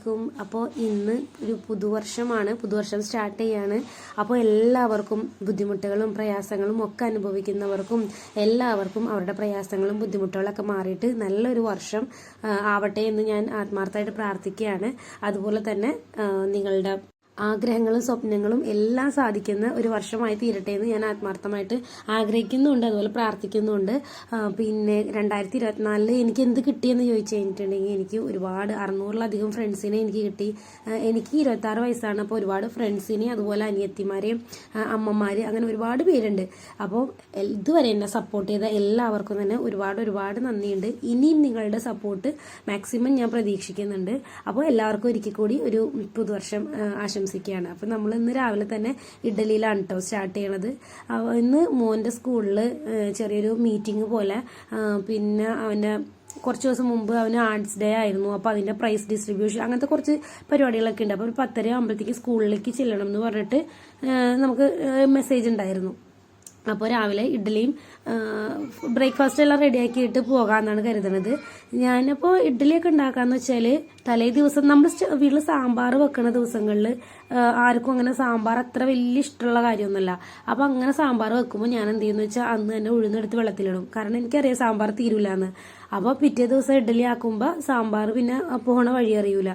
അലൈക്കും അപ്പോൾ ഇന്ന് ഒരു പുതുവർഷമാണ്. പുതുവർഷം സ്റ്റാർട്ട് ചെയ്യാണ്. അപ്പോൾ എല്ലാവർക്കും ബുദ്ധിമുട്ടുകളും പ്രയാസങ്ങളും ഒക്കെ അനുഭവിക്കുന്നവർക്കും എല്ലാവർക്കും അവരുടെ പ്രയാസങ്ങളും ബുദ്ധിമുട്ടുകളൊക്കെ മാറിയിട്ട് നല്ലൊരു വർഷം ആവട്ടെ എന്ന് ഞാൻ ആത്മാർത്ഥമായിട്ട് പ്രാർത്ഥിക്കുകയാണ്. അതുപോലെ തന്നെ നിങ്ങളുടെ ആഗ്രഹങ്ങളും സ്വപ്നങ്ങളും എല്ലാം സാധിക്കുന്ന ഒരു വർഷമായി തീരട്ടെ എന്ന് ഞാൻ ആത്മാർത്ഥമായിട്ട് ആഗ്രഹിക്കുന്നുണ്ട് അതുപോലെ പ്രാർത്ഥിക്കുന്നുണ്ട്. പിന്നെ രണ്ടായിരത്തി ഇരുപത്തിനാലിൽ എനിക്ക് എന്ത് കിട്ടിയെന്ന് ചോദിച്ചു കഴിഞ്ഞിട്ടുണ്ടെങ്കിൽ എനിക്ക് ഒരുപാട് അറുന്നൂറിലധികം ഫ്രണ്ട്സിനെ എനിക്ക് കിട്ടി. എനിക്ക് ഇരുപത്താറ് വയസ്സാണ് അപ്പോൾ ഒരുപാട് ഫ്രണ്ട്സിനെ അതുപോലെ അനിയത്തിമാരെയും അമ്മമാര് അങ്ങനെ ഒരുപാട് പേരുണ്ട്. അപ്പോൾ ഇതുവരെ എന്നെ സപ്പോർട്ട് ചെയ്ത എല്ലാവർക്കും തന്നെ ഒരുപാട് ഒരുപാട് നന്ദിയുണ്ട്. ഇനിയും നിങ്ങളുടെ സപ്പോർട്ട് മാക്സിമം ഞാൻ പ്രതീക്ഷിക്കുന്നുണ്ട്. അപ്പോൾ എല്ലാവർക്കും ഒരിക്കൽ കൂടി ഒരു പുതുവർഷം ആ, ആശംസിക്കുകയാണ് അപ്പോൾ നമ്മൾ ഇന്ന് രാവിലെ തന്നെ ഇഡലിയിലാണ് കേട്ടോ സ്റ്റാർട്ട് ചെയ്യണത്. ഇന്ന് മോന്റെ സ്കൂളിൽ ചെറിയൊരു മീറ്റിംഗ് പോലെ പിന്നെ അവന്റെ കുറച്ച് ദിവസം മുമ്പ് അവന് ആർട്സ് ഡേ ആയിരുന്നു. അപ്പോൾ അതിന്റെ പ്രൈസ് ഡിസ്ട്രിബ്യൂഷൻ അങ്ങനത്തെ കുറച്ച് പരിപാടികളൊക്കെ ഉണ്ട്. അപ്പോൾ ഒരു പത്തര ആകുമ്പോഴത്തേക്ക് സ്കൂളിലേക്ക് ചെല്ലണം എന്ന് പറഞ്ഞിട്ട് നമുക്ക് മെസ്സേജ് ഉണ്ടായിരുന്നു. അപ്പോൾ രാവിലെ ഇഡ്ഡലിയും ബ്രേക്ക്ഫാസ്റ്റ് എല്ലാം റെഡിയാക്കിയിട്ട് പോകാമെന്നാണ് കരുതുന്നത് ഞാനിപ്പോൾ ഇഡ്ഡലിയൊക്കെ ഉണ്ടാക്കാന്ന് വെച്ചാൽ തലേ ദിവസം നമ്മൾ വീട്ടിൽ സാമ്പാർ വെക്കുന്ന ദിവസങ്ങളിൽ ആർക്കും അങ്ങനെ സാമ്പാർ അത്ര വലിയ ഇഷ്ടമുള്ള കാര്യമൊന്നുമല്ല. അപ്പോൾ അങ്ങനെ സാമ്പാർ വെക്കുമ്പോൾ ഞാൻ എന്ത് ചെയ്യുന്നു വെച്ചാൽ അന്ന് തന്നെ ഉഴുന്നെടുത്ത് വെള്ളത്തിലിടും. കാരണം എനിക്കറിയാം സാമ്പാർ തീരൂലെന്ന്. അപ്പോൾ പിറ്റേ ദിവസം ഇഡ്ഡലി ആക്കുമ്പോൾ സാമ്പാർ പിന്നെ പോണ വഴി അറിയൂല.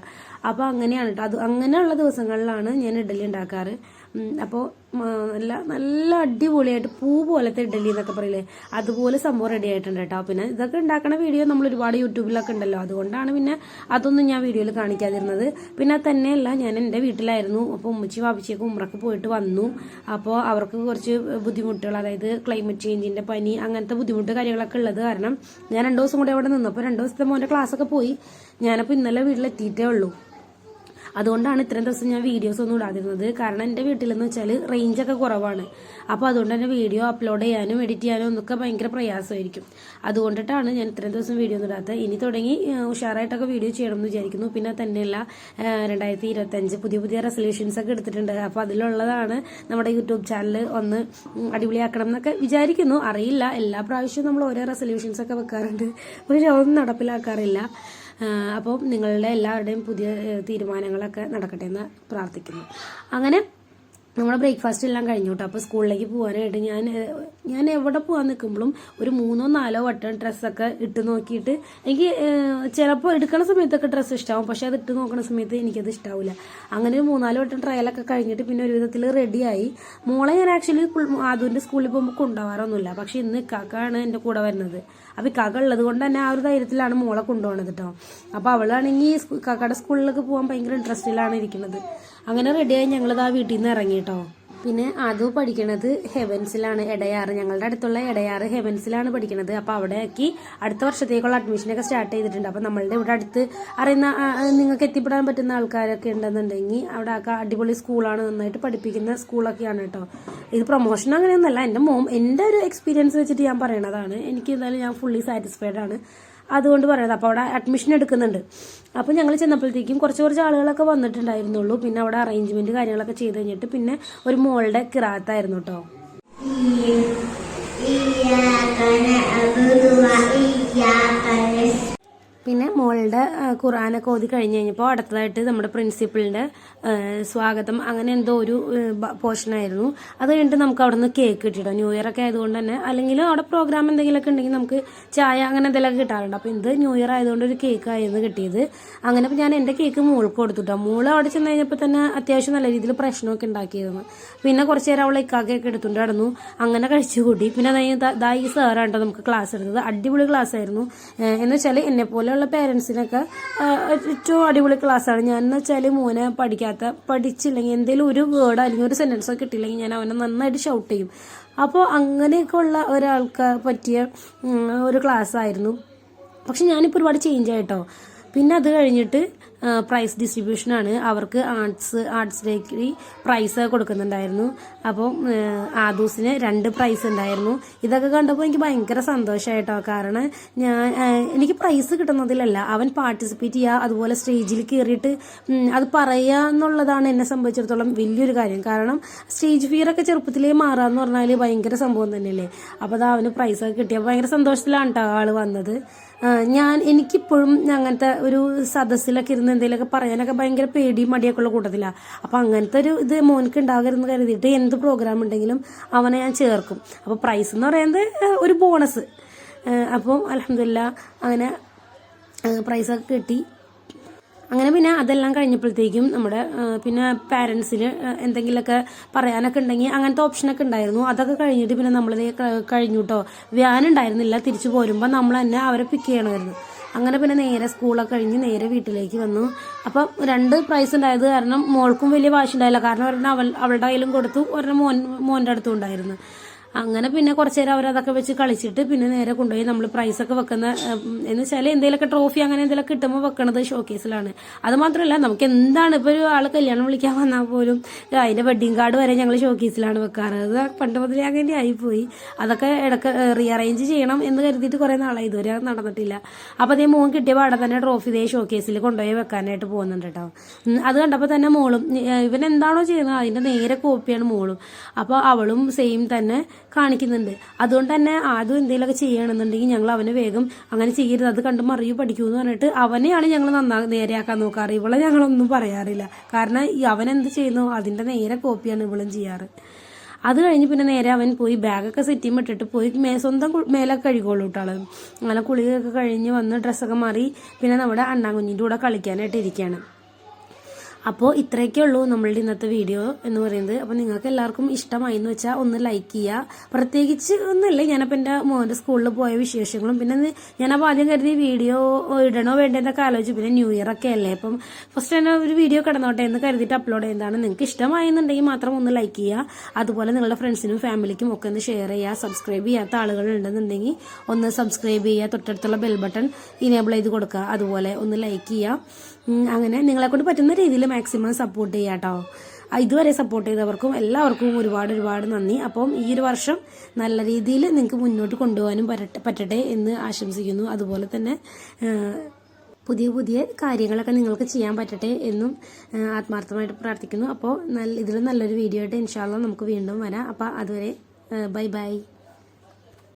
അപ്പോൾ അങ്ങനെയാണ് കേട്ടോ അത് അങ്ങനെയുള്ള ദിവസങ്ങളിലാണ് ഞാൻ ഇഡ്ഡലി ഉണ്ടാക്കാറ്. അപ്പോൾ നല്ല നല്ല അടിപൊളിയായിട്ട് പൂ പോലത്തെ ഇഡലി എന്നൊക്കെ പറയില്ലേ? അതുപോലെ സംഭവം റെഡി ആയിട്ടുണ്ട് കേട്ടോ. പിന്നെ ഇതൊക്കെ ഉണ്ടാക്കുന്ന വീഡിയോ നമ്മൾ ഒരുപാട് യൂട്യൂബിലൊക്കെ ഉണ്ടല്ലോ. അതുകൊണ്ടാണ് പിന്നെ അതൊന്നും ഞാൻ വീഡിയോയിൽ കാണിക്കാതിരുന്നത്. പിന്നെ തന്നെയല്ല ഞാൻ എന്റെ വീട്ടിലായിരുന്നു. അപ്പോൾ ഉമ്മച്ചി വാപ്പിച്ചിയൊക്കെ ഉമ്രക്ക് പോയിട്ട് വന്നു. അപ്പോൾ അവർക്ക് കുറച്ച് ബുദ്ധിമുട്ടുകൾ അതായത് ക്ലൈമറ്റ് ചേഞ്ചിന്റെ പനി അങ്ങനത്തെ ബുദ്ധിമുട്ട് കാര്യങ്ങളൊക്കെ ഉള്ളത് കാരണം ഞാൻ രണ്ട് ദിവസം കൂടെ അവിടെ നിന്നു. അപ്പോൾ രണ്ട് ദിവസത്തെ മോന്റെ ക്ലാസ്സൊക്കെ പോയി. ഞാനപ്പോൾ ഇന്നലെ വീട്ടിലെത്തിയിട്ടേ ഉള്ളൂ. അതുകൊണ്ടാണ് ഇത്രയും ദിവസം ഞാൻ വീഡിയോസ് ഒന്നും ഇടാതിരുന്നത്. കാരണം എന്റെ വീട്ടിലെന്ന് വെച്ചാൽ റേഞ്ചൊക്കെ കുറവാണ്. അപ്പോൾ അതുകൊണ്ട് തന്നെ വീഡിയോ അപ്ലോഡ് ചെയ്യാനും എഡിറ്റ് ചെയ്യാനും ഒന്നൊക്കെ ഭയങ്കര പ്രയാസമായിരിക്കും. അതുകൊണ്ടിട്ടാണ് ഞാൻ ഇത്രയും ദിവസം വീഡിയോ ഒന്നും ഇടാത്തത്. ഇനി തുടങ്ങി ഉഷാറായിട്ടൊക്കെ വീഡിയോ ചെയ്യണം എന്ന് വിചാരിക്കുന്നു. പിന്നെ തന്നെയുള്ള രണ്ടായിരത്തി ഇരുപത്തഞ്ച് പുതിയ പുതിയ റെസൊല്യൂഷൻസ് ഒക്കെ എടുത്തിട്ടുണ്ട്. അപ്പോൾ അതിലുള്ളതാണ് നമ്മുടെ യൂട്യൂബ് ചാനൽ ഒന്ന് അടിപൊളിയാക്കണം എന്നൊക്കെ വിചാരിക്കുന്നു. അറിയില്ല. എല്ലാ പ്രാവശ്യവും നമ്മൾ ഓരോ റെസൊല്യൂഷൻസ് ഒക്കെ വെക്കാറുണ്ട്. പക്ഷെ അതൊന്നും നടപ്പിലാക്കാറില്ല. അപ്പോൾ നിങ്ങളുടെ എല്ലാവരുടെയും പുതിയ തീരുമാനങ്ങളൊക്കെ നടക്കട്ടെ എന്ന് പ്രാർത്ഥിക്കുന്നു. അങ്ങനെ നമ്മുടെ ബ്രേക്ക്ഫാസ്റ്റ് എല്ലാം കഴിഞ്ഞു കേട്ടോ അപ്പോൾ സ്കൂളിലേക്ക് പോകാനായിട്ട് ഞാൻ ഞാൻ എവിടെ പോകാൻ നിൽക്കുമ്പോഴും ഒരു മൂന്നോ നാലോ വട്ടം ഡ്രസ്സൊക്കെ ഇട്ട് നോക്കിയിട്ട് എനിക്ക് ചിലപ്പോൾ എടുക്കണ സമയത്തൊക്കെ ഡ്രസ്സ് ഇഷ്ടമാവും പക്ഷെ അത് ഇട്ട് നോക്കണ സമയത്ത് എനിക്കത് ഇഷ്ടാവില്ല അങ്ങനെ ഒരു മൂന്നാൽ വട്ടം ട്രയലൊക്കെ കഴിഞ്ഞിട്ട് പിന്നെ ഒരു വിധത്തിൽ റെഡിയായി മോളെ ഞാൻ ആക്ച്വലി ആദൂന്റെ സ്കൂളിൽ പോകുമ്പോൾ കൊണ്ടുപോകാറൊന്നുമില്ല. പക്ഷെ ഇന്ന് ഇക്കാക്കാണ് എന്റെ കൂടെ വരുന്നത്. അപ്പോൾ ഇക്കാക്ക ഉള്ളത് കൊണ്ട് തന്നെ ആ ഒരു ധൈര്യത്തിലാണ് മോളെ കൊണ്ടുപോകുന്നത് കേട്ടോ അപ്പോൾ അവളാണെങ്കിൽ കാക്കയുടെ സ്കൂളിലൊക്കെ പോകാൻ ഭയങ്കര ഇൻട്രസ്റ്റിലാണ് ഇരിക്കുന്നത്. അങ്ങനെ റെഡിയായി ഞങ്ങളിത് ആ വീട്ടിൽ നിന്ന് ഇറങ്ങി കേട്ടോ പിന്നെ അത് പഠിക്കണത് ഹെവൻസിലാണ് എടയാറ്. ഞങ്ങളുടെ അടുത്തുള്ള എടയാറ് ഹെവൻസിലാണ് പഠിക്കണത്. അപ്പോൾ അവിടേക്ക് അടുത്ത വർഷത്തേക്കുള്ള അഡ്മിഷനൊക്കെ സ്റ്റാർട്ട് ചെയ്തിട്ടുണ്ട്. അപ്പോൾ നമ്മളുടെ ഇവിടെ അടുത്ത് അറിയുന്ന ആ, ആ, നിങ്ങൾക്ക് എത്തിപ്പെടാൻ പറ്റുന്ന ആൾക്കാരൊക്കെ ഉണ്ടെന്നുണ്ടെങ്കിൽ അവിടെ ഒക്കെ അടിപൊളി സ്കൂളാണ് നന്നായിട്ട് പഠിപ്പിക്കുന്ന സ്കൂളൊക്കെയാണ് കേട്ടോ. ഇത് പ്രൊമോഷൻ അങ്ങനെയൊന്നുമല്ല. എന്റെ മോം എന്റെ ഒരു എക്സ്പീരിയൻസ് വെച്ചിട്ട് ഞാൻ പറയണതാണ്. എനിക്ക് എന്തായാലും ഞാൻ ഫുള്ളി സാറ്റിസ്ഫൈഡ് ആണ്. അതുകൊണ്ട് പറയുന്നത് അപ്പോൾ അവിടെ അഡ്മിഷൻ എടുക്കുന്നുണ്ട്. അപ്പോൾ ഞങ്ങൾ ചെന്നപ്പോഴത്തേക്കും കുറച്ച് കുറച്ച് ആളുകളൊക്കെ വന്നിട്ടുണ്ടായിരുന്നുള്ളൂ. പിന്നെ അവിടെ അറേഞ്ച്മെന്റ് കാര്യങ്ങളൊക്കെ ചെയ്ത് കഴിഞ്ഞിട്ട് പിന്നെ ഒരു മോളുടെ കിറാത്തായിരുന്നു കേട്ടോ വ ഇയ്യാക്ക മോളുടെ ഖുറാനൊക്കെ ഓതി കഴിഞ്ഞ് കഴിഞ്ഞപ്പോൾ അടുത്തതായിട്ട് നമ്മുടെ പ്രിൻസിപ്പളിന്റെ സ്വാഗതം അങ്ങനെ എന്തോ ഒരു പോർഷനായിരുന്നു അത് കഴിഞ്ഞിട്ട് നമുക്ക് അവിടെ നിന്ന് കേക്ക് കിട്ടിയിട്ടോ ന്യൂ ഇയർ ഒക്കെ ആയതുകൊണ്ട് തന്നെ. അല്ലെങ്കിൽ അവിടെ പ്രോഗ്രാം എന്തെങ്കിലുമൊക്കെ ഉണ്ടെങ്കിൽ നമുക്ക് ചായ അങ്ങനെ എന്തെങ്കിലുമൊക്കെ കിട്ടാറുണ്ട്. അപ്പോൾ ഇത് ന്യൂ ഇയർ ആയതുകൊണ്ട് ഒരു കേക്ക് ആയിരുന്നു കിട്ടിയത്. അങ്ങനെ ഞാൻ എന്റെ കേക്ക് മോൾക്ക് കൊടുത്തുട്ടോ. മോൾ അവിടെ ചെന്ന് കഴിഞ്ഞപ്പോൾ തന്നെ അത്യാവശ്യം നല്ല രീതിയിൽ പ്രശ്നമൊക്കെ ഉണ്ടാക്കിയിരുന്നു. പിന്നെ കുറച്ച് നേരം അവളെ ഇക്കാക്കൊക്കെ എടുത്തുകൊണ്ട് നടന്നു. അങ്ങനെ കഴിച്ചു കൂട്ടി. പിന്നെ ദാ ഈ- സാറാണ് നമുക്ക് ക്ലാസ് എടുത്തത്. അടിപൊളി ക്ലാസ് ആയിരുന്നു. എന്ന് വെച്ചാൽ എന്നെ പോലെയുള്ള പേരൻസിനൊക്കെ ഏറ്റവും അടിപൊളി ക്ലാസ്സാണ് ഞാൻ എന്ന് വെച്ചാൽ മോനെ പഠിക്കാത്ത പഠിച്ചില്ലെങ്കിൽ എന്തെങ്കിലും ഒരു വേർഡ് അല്ലെങ്കിൽ ഒരു സെന്റൻസോ കിട്ടിയില്ലെങ്കിൽ ഞാൻ അവനെ നന്നായിട്ട് ഷൗട്ട് ചെയ്യും. അപ്പോൾ അങ്ങനെയൊക്കെ ഉള്ള ഒരാൾക്ക് പറ്റിയ ഒരു ക്ലാസ് ആയിരുന്നു. പക്ഷെ ഞാനിപ്പോൾ ഒരുപാട് ചേഞ്ച് ആയിട്ടോ പിന്നെ അത് കഴിഞ്ഞിട്ട് പ്രൈസ് ഡിസ്ട്രിബ്യൂഷനാണ് അവർക്ക് ആർട്സ് ആർട്സ് ഡേക്ക് പ്രൈസ് കൊടുക്കുന്നുണ്ടായിരുന്നു. അപ്പോൾ ആദൂസിന് രണ്ട് പ്രൈസ് ഉണ്ടായിരുന്നു. ഇതൊക്കെ കണ്ടപ്പോൾ എനിക്ക് ഭയങ്കര സന്തോഷമായിട്ടോ കാരണം ഞാൻ എനിക്ക് പ്രൈസ് കിട്ടുന്നതിലല്ല. അവൻ പാർട്ടിസിപ്പേറ്റ് ചെയ്യുക അതുപോലെ സ്റ്റേജിൽ കയറിയിട്ട് അത് പറയുക എന്നുള്ളതാണ് എന്നെ സംബന്ധിച്ചിടത്തോളം വലിയൊരു കാര്യം. കാരണം സ്റ്റേജ് ഫിയർ ഒക്കെ ചെറുപ്പത്തിലേ മാറാന്ന് പറഞ്ഞാൽ ഭയങ്കര സംഭവം തന്നെയല്ലേ? അപ്പോൾ അത് അവന് പ്രൈസൊക്കെ കിട്ടിയപ്പോൾ ഭയങ്കര സന്തോഷത്തിലാണ് കേട്ടോ ആൾ വന്നത്. ഞാൻ എനിക്കിപ്പോഴും അങ്ങനത്തെ ഒരു സദസ്സിലൊക്കെ ഇരുന്ന് എന്തെങ്കിലുമൊക്കെ പറയാനൊക്കെ ഭയങ്കര പേടിയും മടിയൊക്കെ ഉള്ള കൂട്ടത്തിലാണ് അപ്പോൾ അങ്ങനത്തെ ഒരു ഇത് മോനക്ക് ഉണ്ടാകരുതെന്ന് കരുതിയിട്ട് എന്ത് പ്രോഗ്രാം ഉണ്ടെങ്കിലും അവനെ ഞാൻ ചേർക്കും. അപ്പോൾ പ്രൈസ് എന്ന് പറയുന്നത് ഒരു ബോണസ് അപ്പോൾ അലഹമില്ല അങ്ങനെ പ്രൈസൊക്കെ കിട്ടി. അങ്ങനെ പിന്നെ അതെല്ലാം കഴിഞ്ഞപ്പോഴത്തേക്കും നമ്മുടെ പിന്നെ പാരൻസിന് എന്തെങ്കിലുമൊക്കെ പറയാനൊക്കെ ഉണ്ടെങ്കിൽ അങ്ങനത്തെ ഓപ്ഷനൊക്കെ ഉണ്ടായിരുന്നു. അതൊക്കെ കഴിഞ്ഞിട്ട് പിന്നെ നമ്മൾ കഴിഞ്ഞു കേട്ടോ വ്യാൻ ഉണ്ടായിരുന്നില്ല തിരിച്ചു പോരുമ്പോൾ നമ്മൾ തന്നെ അവരെ പിക്ക് ചെയ്യണമായിരുന്നു. അങ്ങനെ പിന്നെ നേരെ സ്കൂളൊക്കെ കഴിഞ്ഞ് നേരെ വീട്ടിലേക്ക് വന്നു. അപ്പം രണ്ട് പ്രൈസ് ഉണ്ടായത് കാരണം മോൾക്കും വലിയ വാശി ഉണ്ടായില്ല. കാരണം ഒരെണ്ണം അവൾ അവളുടെ കയ്യിലും കൊടുത്തു. ഒരെണ്ണം മോൻ മോന്റെ അടുത്തും ഉണ്ടായിരുന്നു. അങ്ങനെ പിന്നെ കുറച്ചു നേരം അവരതൊക്കെ വെച്ച് കളിച്ചിട്ട് പിന്നെ നേരെ കൊണ്ടുപോയി നമ്മൾ പ്രൈസ് ഒക്കെ വെക്കുന്ന എന്ന് വെച്ചാൽ എന്തെങ്കിലുമൊക്കെ ട്രോഫി അങ്ങനെ എന്തെങ്കിലുമൊക്കെ കിട്ടുമ്പോൾ വെക്കണത് ഷോക്കേസിലാണ് അത് മാത്രമല്ല നമുക്ക് എന്താണ് ഇപ്പോൾ ഒരു ആൾ കല്യാണം വിളിക്കാൻ വന്നാൽ പോലും അതിന്റെ വെഡിങ് കാർഡ് വരെ ഞങ്ങൾ ഷോക്കേസിലാണ് വെക്കാറ്. അത് പണ്ട് മുതലേ അങ്ങനെ ആയിപ്പോയി. അതൊക്കെ ഇടയ്ക്ക് റീഅറേഞ്ച് ചെയ്യണം എന്ന് കരുതിയിട്ട് കുറേ നാളായി. ഇതുവരെ നടന്നിട്ടില്ല. അപ്പോൾ അതേ മോൻ കിട്ടിയ പാടെ തന്നെ ട്രോഫി ഇതേ ഷോക്കേസിൽ കൊണ്ടുപോയി വെക്കാനായിട്ട് പോകുന്നുണ്ട് കേട്ടോ. അത് കണ്ടപ്പോൾ തന്നെ മോളും ഇവൻ എന്താണോ ചെയ്യുന്നത് അതിന്റെ നേരെ കോപ്പിയാണ് മോളും. അപ്പോൾ അവളും സെയിം തന്നെ കാണിക്കുന്നുണ്ട്. അതുകൊണ്ട് തന്നെ ആദ്യം എന്തെങ്കിലുമൊക്കെ ചെയ്യണമെന്നുണ്ടെങ്കിൽ ഞങ്ങൾ അവനെ വേഗം അങ്ങനെ ചെയ്യരുത്. അത് കണ്ട് മറിയു പഠിക്കൂ എന്ന് പറഞ്ഞിട്ട് അവനെയാണ് ഞങ്ങൾ നന്നാ നേരെയാക്കാൻ നോക്കാറ്. ഇവളെ ഞങ്ങളൊന്നും പറയാറില്ല. കാരണം അവൻ എന്ത് ചെയ്യുന്നു? അതിന്റെ നേരെ കോപ്പിയാണ് ഇവളും ചെയ്യാറ്. അത് കഴിഞ്ഞ് പിന്നെ നേരെ അവൻ പോയി ബാഗൊക്കെ സെറ്റിയും ഇട്ടിട്ട് പോയി മേ സ്വന്തം മേലൊക്കെ കഴുകുള്ളൂ കേട്ടോ അങ്ങനെ കുളിയൊക്കെ കഴിഞ്ഞ് വന്ന് ഡ്രസ്സൊക്കെ മാറി പിന്നെ നമ്മുടെ അണ്ണാങ്കുഞ്ഞിന്റെ കൂടെ കളിക്കാനായിട്ട് ഇരിക്കുകയാണ് അപ്പോൾ ഇത്രയൊക്കെ ഉള്ളൂ നമ്മളുടെ ഇന്നത്തെ വീഡിയോ എന്ന് പറയുന്നത്. അപ്പോൾ നിങ്ങൾക്ക് എല്ലാവർക്കും ഇഷ്ടമായി എന്ന് വെച്ചാൽ ഒന്ന് ലൈക്ക് ചെയ്യുക. പ്രത്യേകിച്ച് ഒന്നുമില്ല ഞാനപ്പോൾ എന്റെ മോന്റെ സ്കൂളിൽ പോയ വിശേഷങ്ങളും. പിന്നെ ഞാനപ്പോൾ ആദ്യം കരുതി വീഡിയോ ഇടണോ വേണ്ടതെന്നൊക്കെ ആലോചിച്ചു. പിന്നെ ന്യൂ ഇയർ ഒക്കെ അല്ലേ. അപ്പം ഫസ്റ്റ് തന്നെ ഒരു വീഡിയോ കിടന്നോട്ടെ എന്ന് കരുതിയിട്ട് അപ്ലോഡ് ചെയ്യുന്നതാണ് നിങ്ങൾക്ക് ഇഷ്ടമായെന്നുണ്ടെങ്കിൽ മാത്രം ഒന്ന് ലൈക്ക് ചെയ്യുക. അതുപോലെ നിങ്ങളുടെ ഫ്രണ്ട്സിനും ഫാമിലിക്കും ഒക്കെ ഒന്ന് ഷെയർ ചെയ്യുക. സബ്സ്ക്രൈബ് ചെയ്യാത്ത ആളുകൾ ഉണ്ടെന്നുണ്ടെങ്കിൽ ഒന്ന് സബ്സ്ക്രൈബ് ചെയ്യുക. തൊട്ടടുത്തുള്ള ബെൽ ബട്ടൺ ഇനേബിൾ ചെയ്ത് കൊടുക്കുക. അതുപോലെ ഒന്ന് ലൈക്ക് ചെയ്യുക. അങ്ങനെ നിങ്ങളെക്കൊണ്ട് പറ്റുന്ന രീതിയിൽ മാക്സിമം സപ്പോർട്ട് ചെയ്യുക കേട്ടോ ഇതുവരെ സപ്പോർട്ട് ചെയ്തവർക്കും എല്ലാവർക്കും ഒരുപാട് ഒരുപാട് നന്ദി. അപ്പം ഈ ഒരു വർഷം നല്ല രീതിയിൽ നിങ്ങൾക്ക് മുന്നോട്ട് കൊണ്ടുപോകാനും പറ്റട്ടെ പറ്റട്ടെ എന്ന് ആശംസിക്കുന്നു. അതുപോലെ തന്നെ പുതിയ പുതിയ കാര്യങ്ങളൊക്കെ നിങ്ങൾക്ക് ചെയ്യാൻ പറ്റട്ടെ എന്നും ആത്മാർത്ഥമായിട്ട് പ്രാർത്ഥിക്കുന്നു. അപ്പോൾ നല്ല ഇതിൽ നല്ലൊരു വീഡിയോ ആയിട്ട് ഇൻഷാല്ല നമുക്ക് വീണ്ടും വരാം. അപ്പോൾ അതുവരെ ബൈ ബൈ.